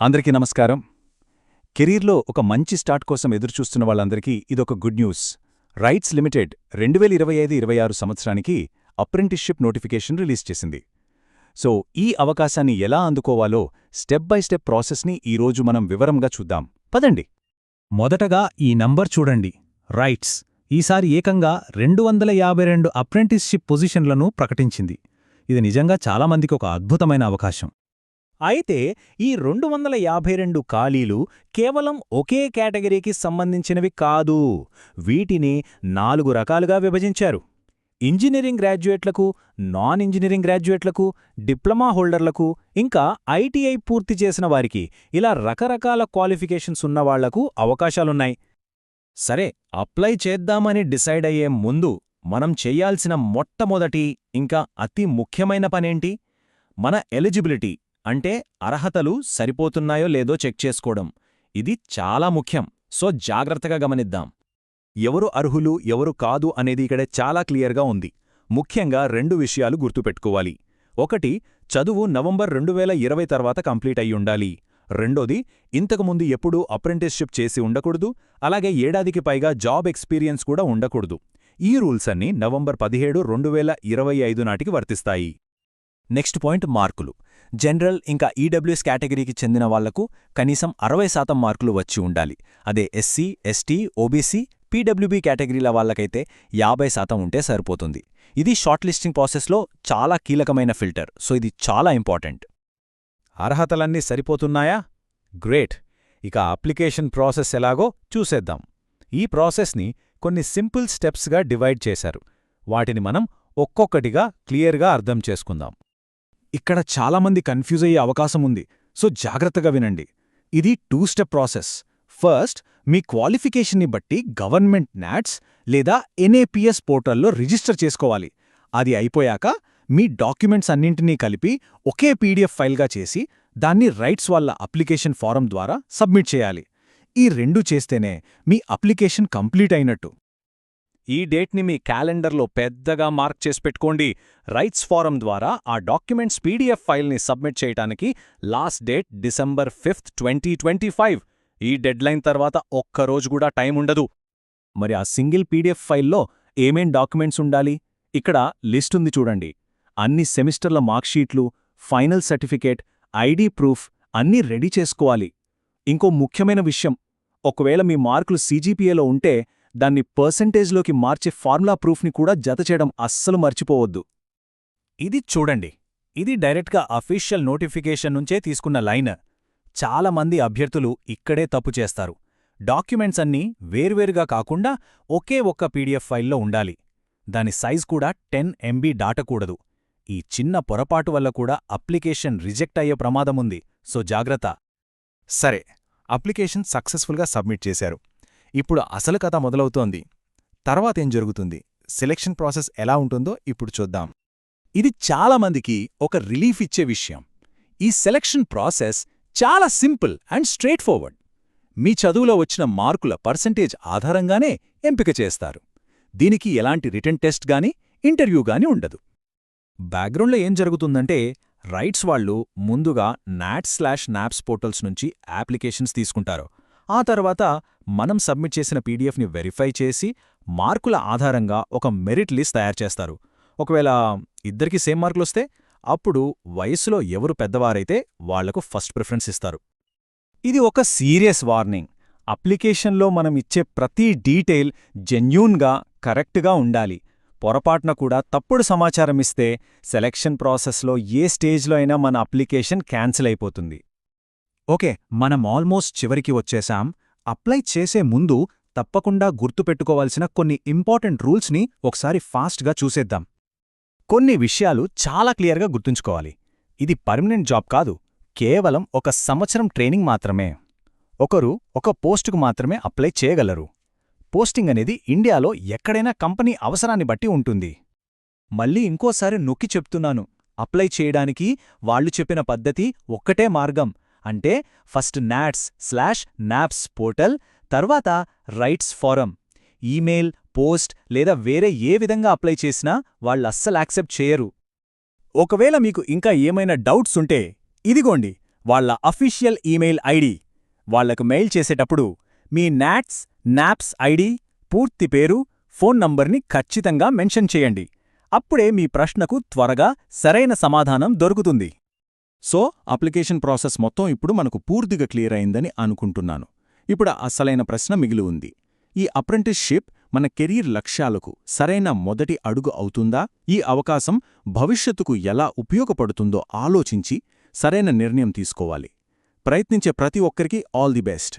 అందరికీ నమస్కారం. కెరీర్లో ఒక మంచి స్టార్ట్ కోసం ఎదురుచూస్తున్న వాళ్ళందరికీ ఇదొక గుడ్ న్యూస్. రైట్స్ లిమిటెడ్ రెండు వేల ఇరవై ఐదు ఇరవై ఆరు సంవత్సరానికి అప్రెంటిస్షిప్ నోటిఫికేషన్ రిలీజ్ చేసింది. సో ఈ అవకాశాన్ని ఎలా అందుకోవాలో స్టెప్ బై స్టెప్ ప్రాసెస్ని ఈరోజు మనం వివరంగా చూద్దాం. పదండి. మొదటగా ఈ నంబర్ చూడండి. రైట్స్ ఈసారి ఏకంగా రెండు వందల యాభై రెండు అప్రెంటిస్షిప్ పొజిషన్లను ప్రకటించింది. ఇది నిజంగా చాలామందికి ఒక అద్భుతమైన అవకాశం. అయితే ఈ రెండు వందల యాభై రెండు ఖాళీలు కేవలం ఒకే కేటగిరీకి సంబంధించినవి కాదు. వీటిని నాలుగు రకాలుగా విభజించారు. ఇంజనీరింగ్ గ్రాడ్యుయేట్లకు నాన్ ఇంజనీరింగ్ గ్రాడ్యుయేట్లకు డిప్లొమా హోల్డర్లకు ఇంకా ఐటీఐ పూర్తి చేసిన వారికి ఇలా రకరకాల క్వాలిఫికేషన్స్ ఉన్నవాళ్ళకు అవకాశాలున్నాయి. సరే అప్లై చేద్దామని డిసైడ్ అయ్యే ముందు మనం చెయ్యాల్సిన మొట్టమొదటి ఇంకా అతి ముఖ్యమైన పనేంటి? మన ఎలిజిబిలిటీ. అంటే అర్హతలు సరిపోతున్నాయో లేదో చెక్ చేసుకోవడం. ఇది చాలా ముఖ్యం. సో జాగ్రత్తగా గమనిద్దాం. ఎవరు అర్హులు ఎవరు కాదు అనేది ఇక్కడ చాలా క్లియర్గా ఉంది. ముఖ్యంగా రెండు విషయాలు గుర్తుపెట్టుకోవాలి. ఒకటి చదువు నవంబర్ రెండు వేల ఇరవై తర్వాత కంప్లీట్ అయి ఉండాలి. రెండోది ఇంతకుముందు ఎప్పుడూ అప్రెంటిస్షిప్ చేసి ఉండకూడదు. అలాగే ఏడాదికి పైగా జాబ్ ఎక్స్పీరియన్స్ కూడా ఉండకూడదు. ఈ రూల్స్ అన్నీ నవంబర్ పదిహేడు రెండు వేల ఇరవై ఐదు నాటికి వర్తిస్తాయి. నెక్స్ట్ పాయింట్ మార్కులు. జనరల్ ఇంకా ఈడబ్ల్యూఎస్ కేటగిరీకి చెందిన వాళ్ళకు కనీసం అరవై శాతం మార్కులు వచ్చి ఉండాలి. అదే ఎస్సీ ఎస్టీ ఓబీసీ పీడబ్ల్యూబీ కేటగిరీల వాళ్ళకైతే యాభై శాతం ఉంటే సరిపోతుంది. ఇది షార్ట్ లిస్టింగ్ ప్రాసెస్లో చాలా కీలకమైన ఫిల్టర్. సో ఇది చాలా ఇంపార్టెంట్. అర్హతలన్నీ సరిపోతున్నాయా? గ్రేట్. ఇక అప్లికేషన్ ప్రాసెస్ ఎలాగో చూసేద్దాం. ఈ ప్రాసెస్ని కొన్ని సింపుల్ స్టెప్స్గా డివైడ్ చేశారు. వాటిని మనం ఒక్కొక్కటిగా క్లియర్గా అర్థం చేసుకుందాం. ఇక్కడ చాలామంది కన్ఫ్యూజ్ అయ్యే అవకాశం ఉంది. సో జాగ్రత్తగా వినండి. ఇది టూ స్టెప్ ప్రాసెస్ ఫస్ట్ మీ క్వాలిఫికేషన్ని బట్టి గవర్నమెంట్ నాట్స్ లేదా ఎన్ఏపిఎస్ పోర్టల్లో రిజిస్టర్ చేసుకోవాలి. అది అయిపోయాక మీ డాక్యుమెంట్స్ అన్నింటినీ కలిపి ఒకే పీడిఎఫ్ ఫైల్గా చేసి దాన్ని రైట్స్ వాళ్ళ అప్లికేషన్ ఫారం ద్వారా సబ్మిట్ చేయాలి. ఈ రెండు చేస్తేనే మీ అప్లికేషన్ కంప్లీట్ అయినట్టు. ఈ డేట్ని మీ క్యాలెండర్లో పెద్దగా మార్క్ చేసి పెట్టుకోండి. రైట్స్ ఫారం ద్వారా ఆ డాక్యుమెంట్స్ పీడీఎఫ్ ఫైల్ని సబ్మిట్ చేయడానికి last date December fifth twenty twenty five. ఈ డెడ్లైన్ తర్వాత ఒక్కరోజు కూడా టైం ఉండదు. మరి ఆ సింగిల్ పీడీఎఫ్ ఫైల్లో ఏమేం డాక్యుమెంట్స్ ఉండాలి? ఇక్కడ లిస్ట్ ఉంది చూడండి. అన్ని సెమిస్టర్ల మార్క్షీట్లు ఫైనల్ సర్టిఫికేట్ ఐడి ప్రూఫ్ అన్నీ రెడీ చేసుకోవాలి. ఇంకో ముఖ్యమైన విషయం. ఒకవేళ మీ మార్కులు సీజీపీఏలో ఉంటే దాన్ని పర్సెంటేజ్లోకి మార్చే ఫార్ములా ప్రూఫ్ని కూడా జతచేయడం అస్సలు మర్చిపోవద్దు. ఇది చూడండి. ఇది డైరెక్ట్గా అఫీషియల్ నోటిఫికేషన్ నుంచే తీసుకున్న లైన్. చాలామంది అభ్యర్థులు ఇక్కడే తప్పు చేస్తారు. డాక్యుమెంట్స్ అన్నీ వేర్వేరుగా కాకుండా ఒకే ఒక్క పీడిఎఫ్ ఫైల్లో ఉండాలి. దాని సైజ్ కూడా టెన్ ఎంబీ దాటకూడదు. ఈ చిన్న పొరపాటు వల్ల కూడా అప్లికేషన్ రిజెక్ట్ అయ్యే ప్రమాదముంది. సో జాగ్రత్త. సరే. అప్లికేషన్ సక్సెస్ఫుల్గా సబ్మిట్ చేశారు. ఇప్పుడు అసలు కథ మొదలవుతోంది. తర్వాతేం జరుగుతుంది? సెలెక్షన్ ప్రాసెస్ ఎలా ఉంటుందో ఇప్పుడు చూద్దాం. ఇది చాలామందికి ఒక రిలీఫ్ ఇచ్చే విషయం. ఈ సెలెక్షన్ ప్రాసెస్ చాలా సింపుల్ అండ్ స్ట్రేట్ ఫార్వర్డ్. మీ చదువులో వచ్చిన మార్కుల పర్సంటేజ్ ఆధారంగానే ఎంపిక చేస్తారు. దీనికి ఎలాంటి రిటర్న్ టెస్ట్ గాని ఇంటర్వ్యూ గాని ఉండదు. బ్యాక్గ్రౌండ్లో ఏం జరుగుతుందంటే రైట్స్ వాళ్ళు ముందుగా నాట్ స్లాష్ నాప్స్ పోర్టల్స్ నుంచి అప్లికేషన్స్ తీసుకుంటారు. ఆ తర్వాత మనం సబ్మిట్ చేసిన పీడీఎఫ్ని వెరిఫై చేసి మార్కుల ఆధారంగా ఒక మెరిట్ లిస్ట్ తయారు చేస్తారు. ఒకవేళ ఇద్దరికీ సేమ్ మార్కులొస్తే అప్పుడు వయసులో ఎవరు పెద్దవారైతే వాళ్ళకు ఫస్ట్ ప్రిఫరెన్స్ ఇస్తారు. ఇది ఒక సీరియస్ వార్నింగ్. అప్లికేషన్లో మనం ఇచ్చే ప్రతి డీటెయిల్ జెన్యూన్గా కరెక్ట్గా ఉండాలి. పొరపాటున కూడా తప్పుడు సమాచారం ఇస్తే సెలెక్షన్ ప్రాసెస్లో ఏ స్టేజ్లో అయినా మన అప్లికేషన్ క్యాన్సిల్ అయిపోతుంది. ఓకే మనం ఆల్మోస్ట్ చివరికి వచ్చేసాం అప్లై చేసే ముందు తప్పకుండా గుర్తుపెట్టుకోవాల్సిన కొన్ని ఇంపార్టెంట్ రూల్స్ని ఒకసారి ఫాస్ట్గా చూసేద్దాం. కొన్ని విషయాలు చాలా క్లియర్గా గుర్తుంచుకోవాలి. ఇది పర్మనెంట్ జాబ్ కాదు కేవలం ఒక సంవత్సరం ట్రైనింగ్ మాత్రమే. ఒకరు ఒక పోస్టుకు మాత్రమే అప్లై చేయగలరు. పోస్టింగ్ అనేది ఇండియాలో ఎక్కడైనా కంపెనీ అవసరాన్ని బట్టి ఉంటుంది. మళ్ళీ ఇంకోసారి నొక్కి చెప్తున్నాను. అప్లై చేయడానికి వాళ్ళు చెప్పిన పద్ధతి ఒక్కటే మార్గం. అంటే first NATS slash NAPS portal తర్వాత రైట్స్ ఫారం. ఈమెయిల్ పోస్ట్ లేదా వేరే ఏ విధంగా అప్లై చేసినా వాళ్ళు అస్సలు యాక్సెప్ట్ చేయరు. ఒకవేళ మీకు ఇంకా ఏమైనా డౌట్స్ ఉంటే ఇదిగోండి వాళ్ళ అఫీషియల్ ఈమెయిల్ ఐడి. వాళ్ళకు మెయిల్ చేసేటప్పుడు మీ నాట్స్ నాప్స్ ఐడి పూర్తి పేరు ఫోన్ నంబర్ని ఖచ్చితంగా మెన్షన్ చేయండి. అప్పుడే మీ ప్రశ్నకు త్వరగా సరైన సమాధానం దొరుకుతుంది. సో అప్లికేషన్ ప్రాసెస్ మొత్తం ఇప్పుడు మనకు పూర్తిగా క్లియర్ అయిందని అనుకుంటున్నాను. ఇప్పుడు అసలైన ప్రశ్న మిగిలి ఉంది. ఈ అప్రెంటిస్షిప్ మన కెరీర్ లక్ష్యాలకు సరైన మొదటి అడుగు అవుతుందా? ఈ అవకాశం భవిష్యత్తుకు ఎలా ఉపయోగపడుతుందో ఆలోచించి సరైన నిర్ణయం తీసుకోవాలి. ప్రయత్నించే ప్రతి ఒక్కరికి ఆల్ ది బెస్ట్.